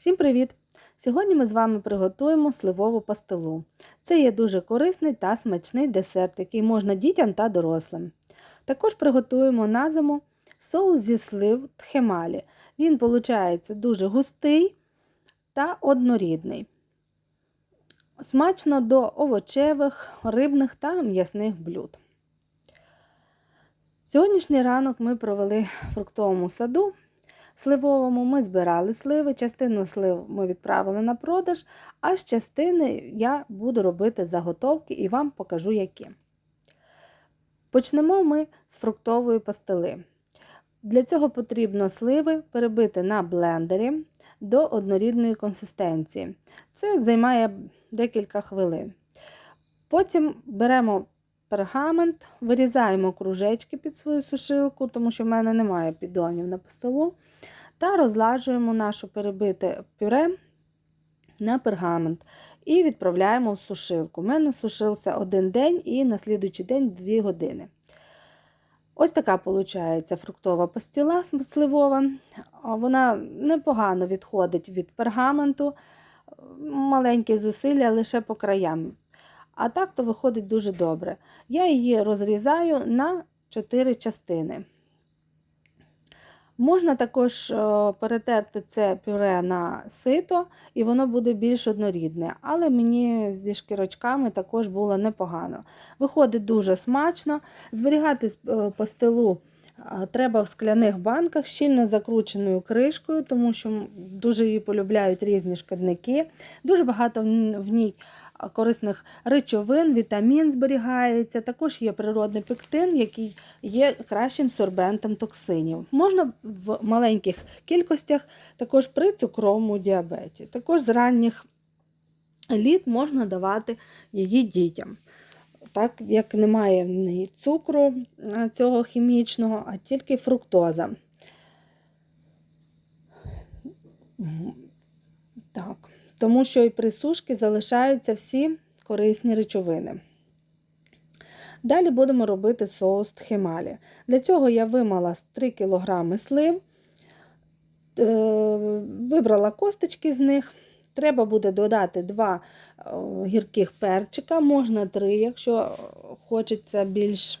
Всім привіт! Сьогодні ми з вами приготуємо сливову пастилу. Це є дуже корисний та смачний десерт, який можна дітям та дорослим. Також приготуємо на зиму соус зі слив тхемалі. Він виходить дуже густий та однорідний. Смачно до овочевих, рибних та м'ясних блюд. Сьогоднішній ранок ми провели в фруктовому саду сливовому ми збирали сливи, частину слив ми відправили на продаж, а з частини я буду робити заготовки і вам покажу які. Почнемо ми з фруктової пастили. Для цього потрібно сливи перебити на блендері до однорідної консистенції. Це займає декілька хвилин. Потім беремо пергамент, вирізаємо кружечки під свою сушилку, тому що в мене немає піддонів на пастилу, та розлажуємо нашу перебите пюре на пергамент і відправляємо в сушилку. У мене сушився один день і на слідуючий день 2 години. Ось така виходить фруктова пастіла сливова. Вона непогано відходить від пергаменту, маленькі зусилля лише по краям. А так то виходить дуже добре. Я її розрізаю на 4 частини. Можна також перетерти це пюре на сито, і воно буде більш однорідне, але мені зі шкірочками також було непогано. Виходить дуже смачно. Зберігати пастилу треба в скляних банках щільно закрученою кришкою, тому що дуже її полюбляють різні шкідники. Дуже багато в ній корисних речовин, вітамін зберігається. Також є природний пектин, який є кращим сорбентом токсинів. Можна в маленьких кількостях також при цукровому діабеті. Також з ранніх літ можна давати її дітям. Так як немає в цукру цього хімічного, а тільки фруктоза. Тому що і при сушці залишаються всі корисні речовини. Далі будемо робити соус тхемалі. Для цього я вимала 3 кг слив, е, вибрала косточки з них. Треба буде додати 2 е, гірких перчика, можна 3, якщо хочеться більш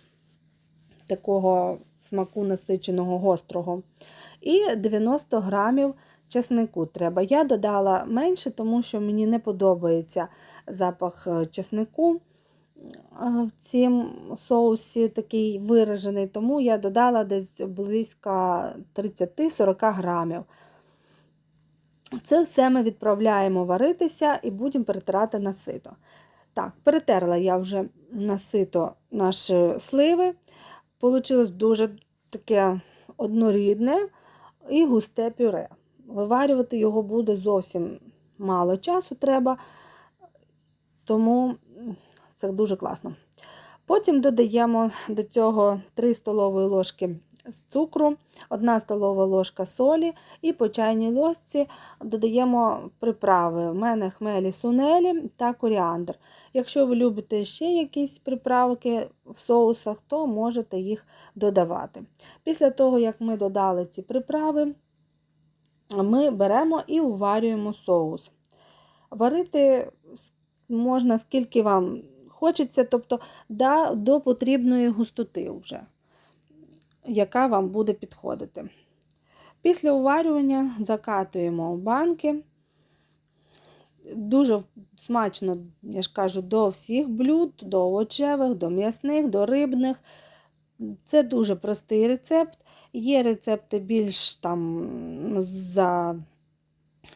такого смаку насиченого гострого. І 90 грамів чеснику треба. Я додала менше, тому що мені не подобається запах е, чеснику е, в цім соусі такий виражений, тому я додала десь близько 30-40 грамів. Це все ми відправляємо варитися і будемо перетирати на сито. Так, перетерла я вже на сито наші сливи. Получилось дуже таке однорідне і густе пюре. Виварювати його буде зовсім мало часу треба, тому це дуже класно. Потім додаємо до цього 3 столові ложки цукру, 1 столова ложка солі і по чайній ложці додаємо приправи. У мене хмелі сунелі та коріандр. Якщо ви любите ще якісь приправки в соусах, то можете їх додавати. Після того, як ми додали ці приправи, ми беремо і уварюємо соус. Варити можна скільки вам хочеться, тобто да, до потрібної густоти, вже, яка вам буде підходити. Після уварювання закатуємо в банки. Дуже смачно, я ж кажу, до всіх блюд, до овочевих, до м'ясних, до рибних. Це дуже простий рецепт. Є рецепти більш там за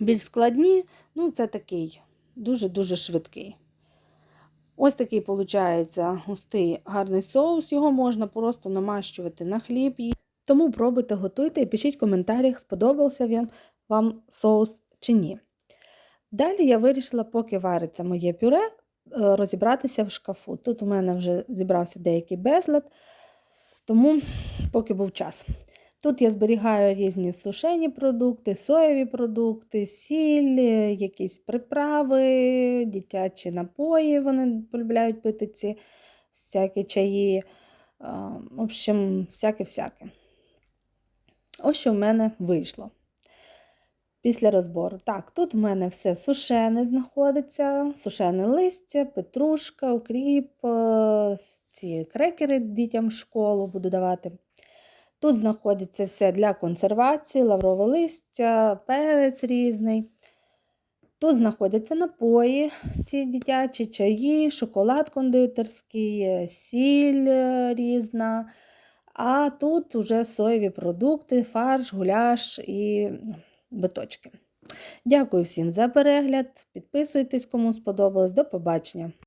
більш складні, ну це такий дуже-дуже швидкий. Ось такий, виходить, густий гарний соус. Його можна просто намащувати на хліб. Тому пробуйте, готуйте і пишіть в коментарях, сподобався він вам соус чи ні. Далі я вирішила, поки вариться моє пюре, е, розібратися в шкафу. Тут у мене вже зібрався деякий безлад. Тому, поки був час. Тут я зберігаю різні сушені продукти, соєві продукти, сіль, якісь приправи, дитячі напої, вони полюбляють пити ці всякі чаї. В общем, всяке-всяке. Ось що в мене вийшло. Після розбору. Так, тут в мене все сушене знаходиться, сушене листя, петрушка, укріп, е, ці крекери дітям школу буду давати. Тут знаходиться все для консервації, лаврове листя, перець різний. Тут знаходяться напої, ці дитячі чаї, шоколад кондитерський, е, сіль е, різна. А тут уже соєві продукти, фарш, гуляш і биточки. Дякую всім за перегляд. Підписуйтесь, кому сподобалось. До побачення!